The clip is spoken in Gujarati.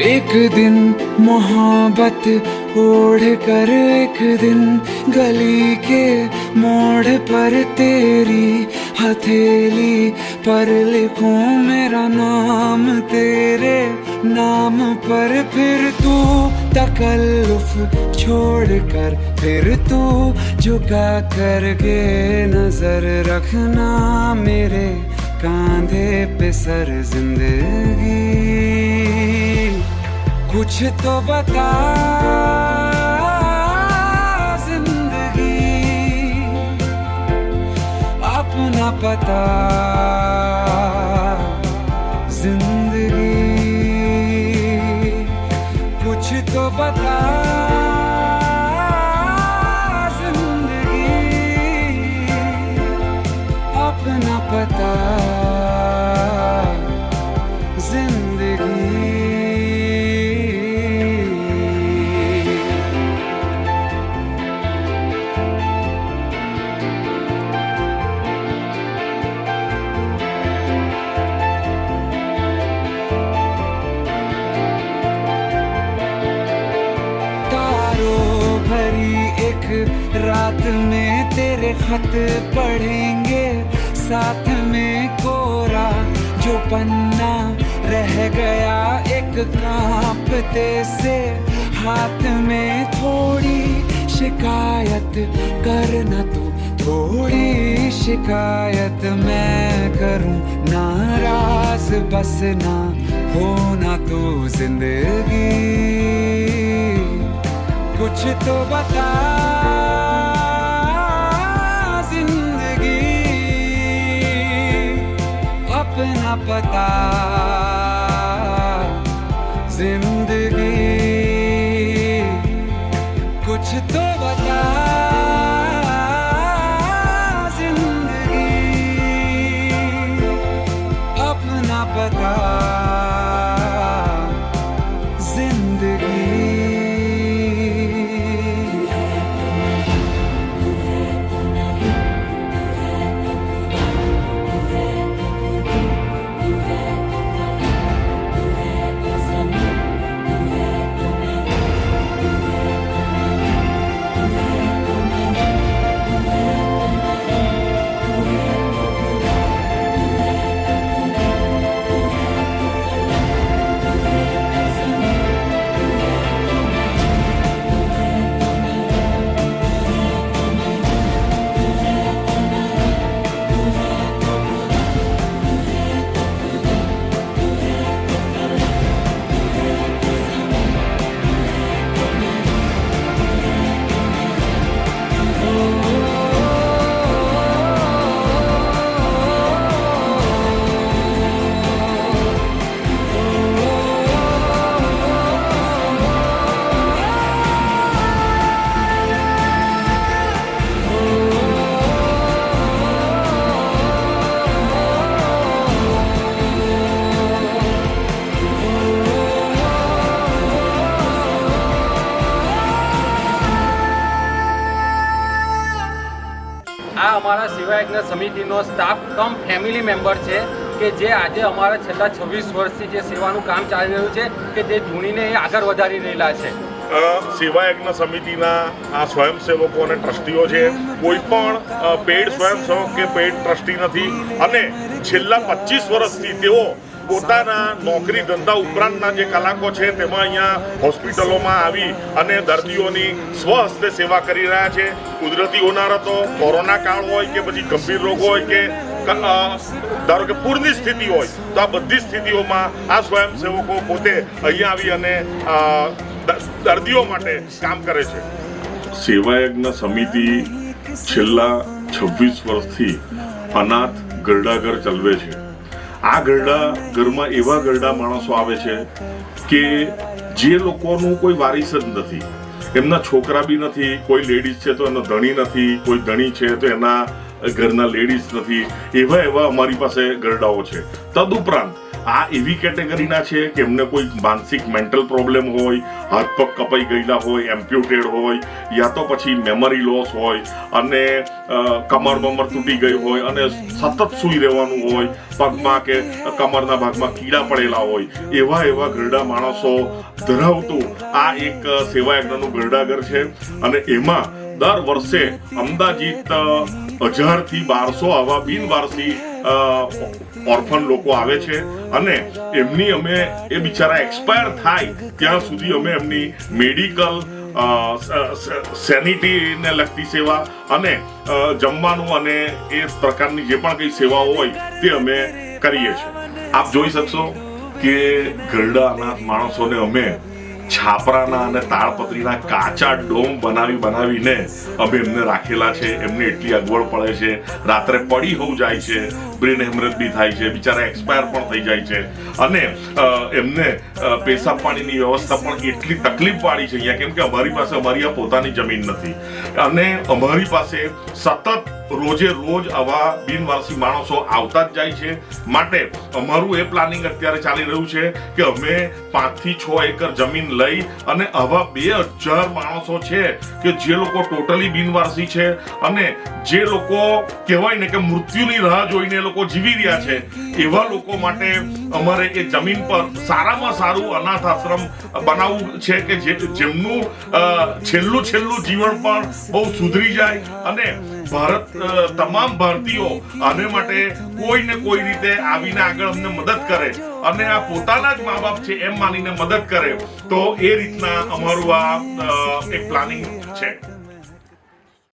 एक दिन मोहब्बत ओढ़ कर एक दिन गली के मोड़ पर तेरी हथेली पर लिखूं मेरा नाम तेरे नाम पर फिर तू तकल्लुफ छोड़ कर फिर तू झुका करके नजर रखना मेरे कांधे पे सर जिंदगी कुछ तो बता जिंदगी अपना पता जिंदगी कुछ तो बता जिंदगी अपना पता एक रात में तेरे खत पढ़ेंगे, साथ में कोरा जो पन्ना रह गया एक कांपते से। हाथ में थोड़ी शिकायत करना तू थोड़ी शिकायत मैं करूँ। नाराज़ बस ना होना तू ज़िंदगी। कुछ तो बता जिंदगी अपना पता जिंदगी અમારા સમિતિનો સ્ટાફ કમ ફેમિલી મેમ્બર છે કે જે આજે અમારા છેલ્લા છવ્વીસ વર્ષથી જે સેવાનું કામ ચાલી રહ્યું છે કે જે ધૂણીને એ આગળ વધારી રહેલા છે. અ, સેવા યજ્ઞ સમિતિના આ સ્વયંસેવકો અને ટ્રસ્ટીઓ છે કોઈ પણ પેઇડ સ્વયંસેવક કે પેઇડ ટ્રસ્ટી નથી. અને છેલ્લા પચીસ વર્ષથી તેઓ પોતાના નોકરી ધંધા ઉપરાંતના જે કલાકો છે તેમાં અહીંયા હોસ્પિટલોમાં આવી અને દર્દીઓની સ્વહસ્તે સેવા કરી રહ્યા છે. કુદરતી હોનારતો કોરોના કાળ હોય કે પછી ગંભીર રોગ હોય કે ધારો કે પૂરની સ્થિતિ હોય, તો આ બધી સ્થિતિઓમાં આ સ્વયંસેવકો પોતે અહીંયા આવી અને દર્દીઓ માટે કામ કરે છે. સેવાયજ્ઞ સમિતિ છેલ્લા છવ્વીસ વર્ષથી અનાથ ગરડાઘર ચલવે છે. આ ગરડા ઘરમાં એવા ગરડા માણસો આવે છે કે જે લોકોનું કોઈ વારીસ જ નથી. એમના છોકરા બી નથી, કોઈ લેડીઝ છે તો એનો ધણી નથી, કોઈ ધણી છે તો એના ઘરના લેડીઝ નથી. એવા એવા અમારી પાસે ગરડાઓ છે. તદુપરાંત આ એવી કેટેગરીના છે કે એમને કોઈ માનસિક મેન્ટલ પ્રોબ્લેમ હોય, હાથ પગ કપાઈ ગયેલા હોય, એમ્પ્યુટેડ હોય, યા તો પછી મેમરી લોસ હોય, અને કમર બમર તૂટી ગઈ હોય, અને સતત સૂઈ રહેવાનું હોય, પગમાં કે કમરના ભાગમાં કીડા પડેલા હોય, એવા એવા ઘરડા માણસો ધરાવતું આ એક સેવા યજ્ઞનું ઘરડાઘર છે. અને એમાં દર વર્ષે અંદાજિત હજારથી બારસો આવા બિનવારસી ઓર્ફન લોકો આવે છે અને એમની અમે એ બિચારા એક્સપાયર થાય ત્યાં સુધી અમે એમની મેડિકલ સેનિટીને લગતી સેવા અને જમવાનું અને એ પ્રકારની જે પણ કંઈ સેવાઓ હોય તે અમે કરીએ છીએ. આપ જોઈ શકશો કે અનાથ માણસોને અમે છાપરાના અને તાળપત્રીના કાચા ડોમ બનાવી બનાવીને અમે એમને રાખેલા છે. એમને એટલી અગવડ પડે છે. રાત્રે પડી હોવું જાય છે. બ્રેન હેમરેજ બી થાય છે, બિચારા એક્સપાયર પણ થઈ જાય છે. અને એમને પેશાબ પાણીની વ્યવસ્થા પણ એટલી તકલીફ વાળી છે અહીંયા, કેમ કે અમારી પાસે અમારી આ પોતાની જમીન નથી. અને અમારી પાસે સતત રોજે રોજ આવા બિનવારસી માણસો આવતા જ જાય છે. માટે અમારું એ પ્લાનિંગ અત્યારે ચાલી રહ્યું છે કે અમે પાંચથી છ એકર જમીન લઈ અને આવા બે હજાર માણસો છે કે જે લોકો ટોટલી બિનવારસી છે અને જે લોકો કહેવાય ને કે મૃત્યુની રાહ જોઈને એ લોકો જીવી રહ્યા છે, એવા લોકો માટે અમારે એ જમીન પર સારામાં સારું અનાથ આશ્રમ બનાવવું છે કે જેમનું છેલ્લું છેલ્લું જીવન પણ બહુ સુધરી જાય. અને ભારત તમામ ભારતીયો આને માટે કોઈ ને કોઈ રીતે આવીને આગળ અમને મદદ કરે અને આ પોતાના જ મા બાપ છે એમ માનીને મદદ કરે, તો એ રીતના અમારું આ એક પ્લાનિંગ છે.